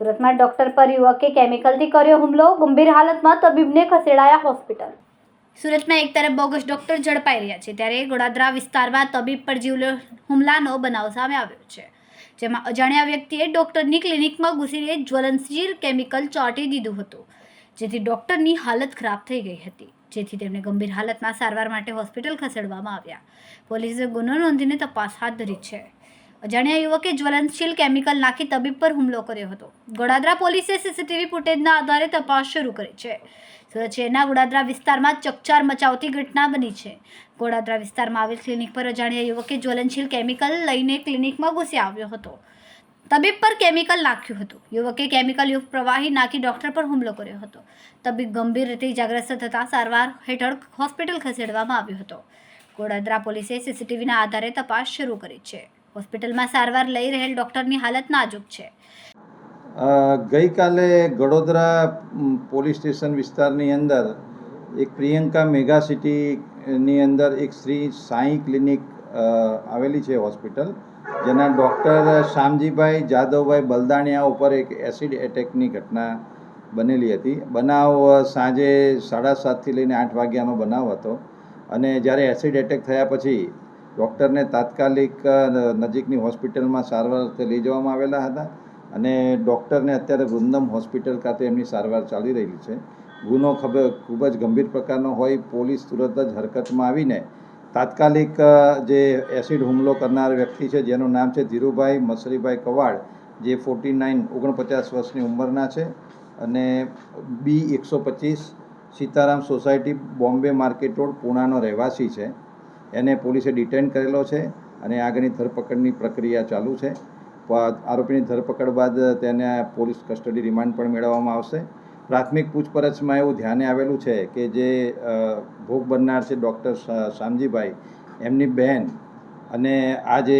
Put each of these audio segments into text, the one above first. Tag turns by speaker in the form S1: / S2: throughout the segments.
S1: સુરતમાં ડોક્ટર પર યુવકે કેમિકલથી કર્યો હુમલો. ગંભીર હાલતમાં તબીબને ખસેડાયા હોસ્પિટલ. સુરતમાં એક તરફ બોગસ ડોક્ટર ઝડપાઈ રહ્યા છે, ત્યારે ગોડાદરા વિસ્તારમાં તબીબ પર જીવલો હુમલાનો બનાવ સામે આવ્યો છે, જેમાં અજાણ્યા વ્યક્તિએ ડોક્ટરની ક્લિનિકમાં ઘૂસીને જ્વલનશીલ કેમિકલ ચોંટી દીધું હતું, જેથી ડોક્ટરની હાલત ખરાબ થઈ ગઈ હતી. જેથી તેમને ગંભીર હાલતમાં સારવાર માટે હોસ્પિટલ ખસેડવામાં આવ્યા. પોલીસે ગુનો નોંધીને તપાસ હાથ ધરી છે. અજાણ્યા યુવકે જ્વલનશીલ કેમિકલ નાખી તબીબ પર હુમલો કર્યો હતો. ગોડાદરા પોલીસે સીસીટીવી ફૂટેજના આધારે તપાસ શરૂ કરી છે. સુરત શહેરના ગોડાદરા વિસ્તારમાં ચકચાર મચાવતી ઘટના બની છે. ગોડાદરા વિસ્તારમાં આવેલ ક્લિનિક પર અજાણ્યા યુવકે જ્વલનશીલ કેમિકલ લઈને ક્લિનિકમાં ઘૂસી આવ્યો હતો. તબીબ પર કેમિકલ નાખ્યું હતું. યુવકે કેમિકલ યુક્ત પ્રવાહી નાખી ડૉક્ટર પર હુમલો કર્યો હતો. તબીબ ગંભીર રીતે ઇજાગ્રસ્ત થતાં સારવાર હેઠળ હોસ્પિટલ ખસેડવામાં આવ્યો હતો. ગોડાદરા પોલીસે સીસીટીવીના આધારે તપાસ શરૂ કરી છે. હોસ્પિટલમાં સારવાર લઈ રહેલ ડૉક્ટરની હાલત નાજુક છે.
S2: ગઈકાલે ગડોદરા પોલીસ સ્ટેશન વિસ્તારની અંદર એક પ્રિયંકા મેગા સિટીની અંદર એક શ્રી સાંઈ ક્લિનિક આવેલી છે હોસ્પિટલ. જેના ડૉક્ટર શામજીભાઈ જાદવભાઈ બલદાણિયા ઉપર એક એસિડ એટેકની ઘટના બનેલી હતી. બનાવ સાંજે સાડા સાતથી લઈને આઠ વાગ્યાનો બનાવ હતો અને જ્યારે એસિડ એટેક થયા પછી ડૉક્ટરને તાત્કાલિક નજીકની હોસ્પિટલમાં સારવાર અર્થે લઈ જવામાં આવેલા હતા અને ડૉક્ટરને અત્યારે વૃંદમ હોસ્પિટલ ખાતે એમની સારવાર ચાલી રહી છે. ગુનો ખબર ખૂબ જ ગંભીર પ્રકારનો હોય, પોલીસ તુરંત જ હરકતમાં આવીને તાત્કાલિક જે એસિડ હુમલો કરનાર વ્યક્તિ છે, જેનું નામ છે ધીરુભાઈ મસરીભાઈ કવાડ, જે ફોર્ટી નાઇન ઓગણપચાસ વર્ષની ઉંમરના છે અને બી એકસો પચીસ Sitaram society, Bombay market road, પૂણાનો રહેવાસી છે. એને પોલીસે ડિટેન કરેલો છે અને આગળની ધરપકડની પ્રક્રિયા ચાલુ છે. આરોપીની ધરપકડ બાદ તેને પોલીસ કસ્ટડી રિમાન્ડ પણ મેળવવામાં આવશે. પ્રાથમિક પૂછપરછમાં એવું ધ્યાને આવેલું છે કે જે ભોગ બનનાર છે ડૉક્ટર શામજીભાઈ, એમની બહેન અને આ જે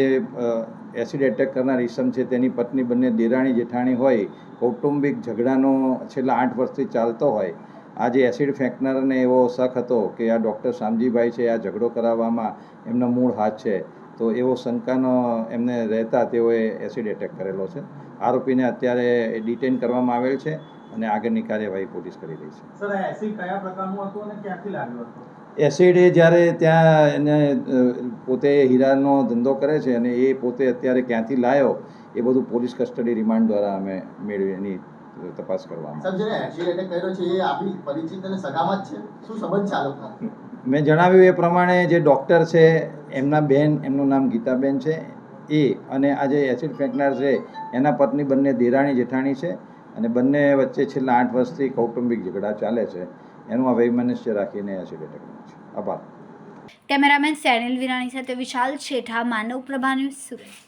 S2: એસિડ એટેક કરનાર ઈસમ છે તેની પત્ની બંને દેરાણી જેઠાણી હોય, કૌટુંબિક ઝઘડાનો છેલ્લા આઠ વર્ષથી ચાલતો હોય, આ જે એસિડ ફેંકનારને એવો શક હતો કે આ ડૉક્ટર શામજીભાઈ છે, આ ઝઘડો કરાવવામાં એમનો મૂળ હાથ છે તો એવો શંકાનો એમને રહેતા તેઓએ એસિડ એટેક કરેલો છે. આરોપીને અત્યારે ડિટેન કરવામાં આવેલ છે અને આગળની કાર્યવાહી પોલીસ કરી રહી છે.
S3: સર એસિડ કયા પ્રકારનું હતું અને ક્યાંથી લાવ્યું હતું?
S2: એસિડ એ જ્યારે ત્યાં એને પોતે હીરાનો ધંધો કરે છે અને એ પોતે અત્યારે ક્યાંથી લાવ્યો એ બધું પોલીસ કસ્ટડી રિમાન્ડ દ્વારા અમે મેળવી એની તપાસ કરવામાં મેં જણાવ્યું એ પ્રમાણે જે ડૉક્ટર છે એમના બેન એમનું નામ ગીતાબેન છે. એ અને આ જે એસિડ ફેંકનાર છે એના પત્ની બંને દેરાણી જેઠાણી છે અને બંને વચ્ચે છેલ્લા આઠ વર્ષથી કૌટુંબિક ઝઘડા ચાલે છે. એનું આ વૈમનસ્ય રાખીને એસિડ એટેક છે. આભાર.
S1: કેમેરામેન સેનિલ વિરાણી સાથે વિશાલ શેઠા માનવ પ્રભા ન્યૂઝ સુરત.